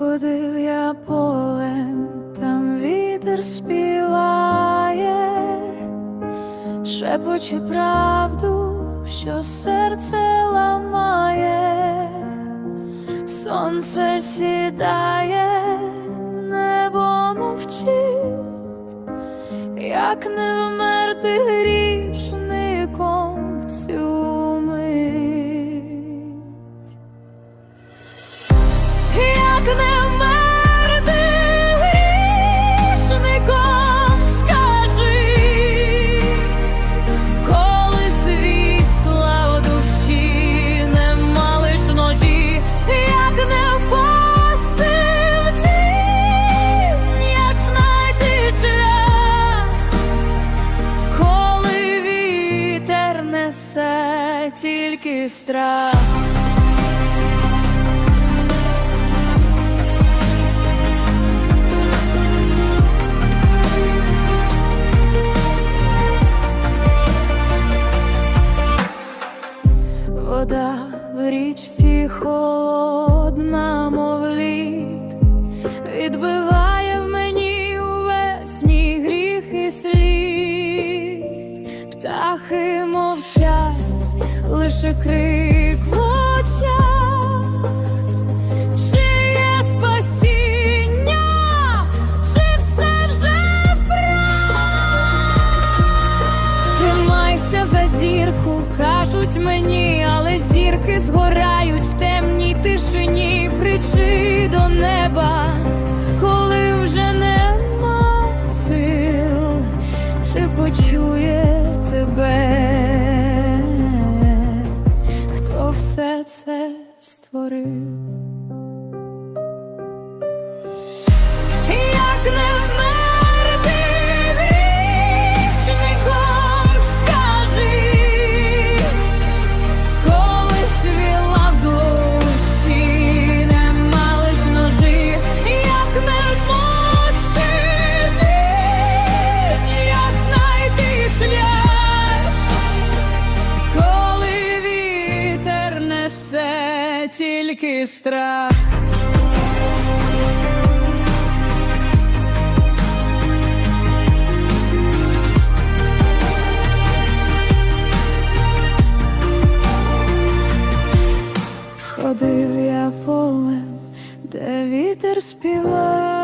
Ходив я полем, там вітер співає, шепоче правду, що серце ламає, сонце сідає, небо мовчить, як не вмерти грішником тільки страх. Вода в річці холодна, мов лід, відбиває в мені увесь мій гріх і слід, птахи мовчать, лише крик в очах. Чи є спасіння, чи все вже вправ? Тримайся за зірку, кажуть мені, але зірки згорають в темній тишині, причи до неба, коли вже нема сил, чи почує тебе, все це створив. тільки страх. Ходив я полем, де вітер співає.